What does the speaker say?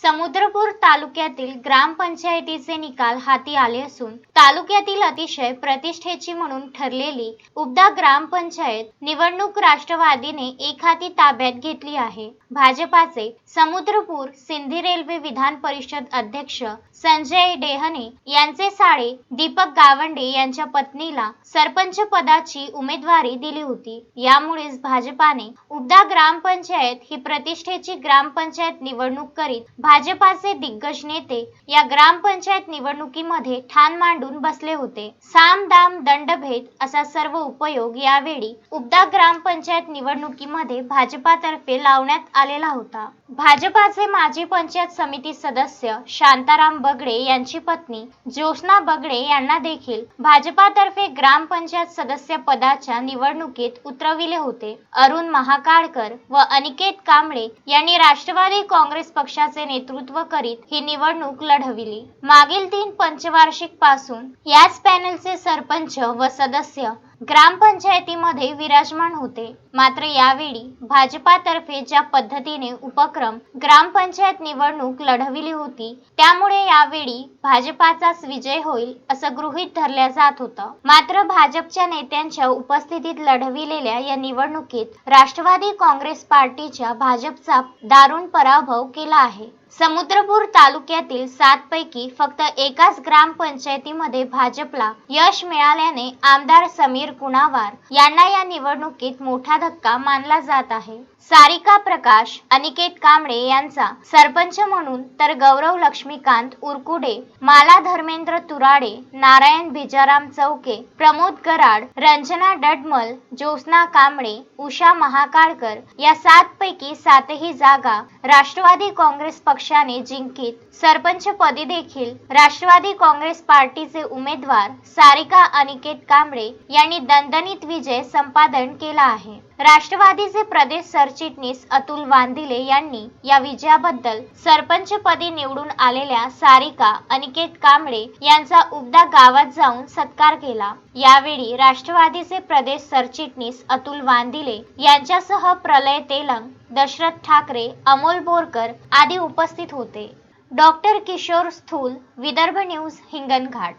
समुद्रपूर तालुक्यातील ग्रामपंचायतीचे निकाल हाती आले असून तालुक्यातील अतिशय प्रतिष्ठेची म्हणून ठरलेली उबदा ग्रामपंचायत निवडणूक राष्ट्रवादीने एक हाती ताब्यात घेतली आहे. भाजपाचे समुद्रपूर सिंधी रेल्वे विधान परिषद अध्यक्ष संजय डेहने यांचे साडे दीपक गावंडे यांच्या पत्नीला सरपंच पदाची उमेदवारी दिली होती. यामुळेच भाजपाने उबदा ग्रामपंचायत ही प्रतिष्ठेची ग्रामपंचायत निवडणूक करीत भाजपाचे दिग्गज नेते या ग्रामपंचायत निवडणुकीमध्ये ठाण मांडून बसले होते. साम दाम दंडभेद असा सर्व उपयोग यावेळी उबदा ग्रामपंचायत निवडणुकीमध्ये भाजपातर्फे लावण्यात आलेला होता. भाजपाचे माजी पंचायत समिती सदस्य शांताराम बगडे यांची पत्नी ज्योत्ना बगडे यांना देखील भाजपातर्फे ग्रामपंचायत सदस्य पदाच्या निवडणुकीत उतरविले होते. अरुण महाकाळकर व अनिकेत कांबळे यांनी राष्ट्रवादी काँग्रेस पक्षाचे नेतृत्व करीत ही निवडणूक लढविली. मागील तीन पंचवार्षिकपासून याच पॅनलचे सरपंच व सदस्य ग्रामपंचायतीमध्ये विराजमान होते. मात्र यावेळी भाजपातर्फे ज्या पद्धतीने उपक्रम ग्रामपंचायत निवडणूक लढविली होती त्यामुळे यावेळी भाजपाचाच विजय होईल असं गृहीत धरल्या जात होतं. मात्र भाजपच्या नेत्यांच्या उपस्थितीत लढविलेल्या या निवडणुकीत राष्ट्रवादी काँग्रेस पार्टीच्या भाजपचा दारुण पराभव केला आहे. समुद्रपूर तालुक्यातील सात पैकी फक्त एकाच ग्रामपंचायतीमध्ये भाजपला यश मिळाल्याने आमदार समीर कुणावार यांना या निवडणुकीत मोठा धक्का मानला जात आहे. सारिका प्रकाश अनिकेत कांबळे यांचा सरपंच म्हणून तर गौरव लक्ष्मीकांत उरकुडे माला धर्मेंद्र तुराडे नारायण भिजाराम चौके प्रमोद कराड रंजना डडमल ज्योत्ना कांबळे उषा महाकाळकर या सात पैकी सातही जागा राष्ट्रवादी काँग्रेस पक्ष पक्षाने जिंकीत. सरपंच पदी देखील राष्ट्रवादी काँग्रेस पार्टीचे उमेदवार सारिका अनिकेत कांबळे यांनी दणदणीत विजय संपादन केला आहे. राष्ट्रवादीचे प्रदेश सरचिटणीस अतुल वांदिले यांनी या विजयाबद्दल सरपंच पदी निवडून आलेल्या सारिका अनिकेत कांबळे यांचा उबदा गावात जाऊन सत्कार केला. यावेळी राष्ट्रवादीचे प्रदेश सरचिटणीस अतुल वांदिले यांच्यासह प्रलय तेलंग दशरथ ठाकरे अमोल बोरकर आदी उपस्थित होते. डॉक्टर किशोर स्थूल विदर्भ न्यूज हिंगणघाट.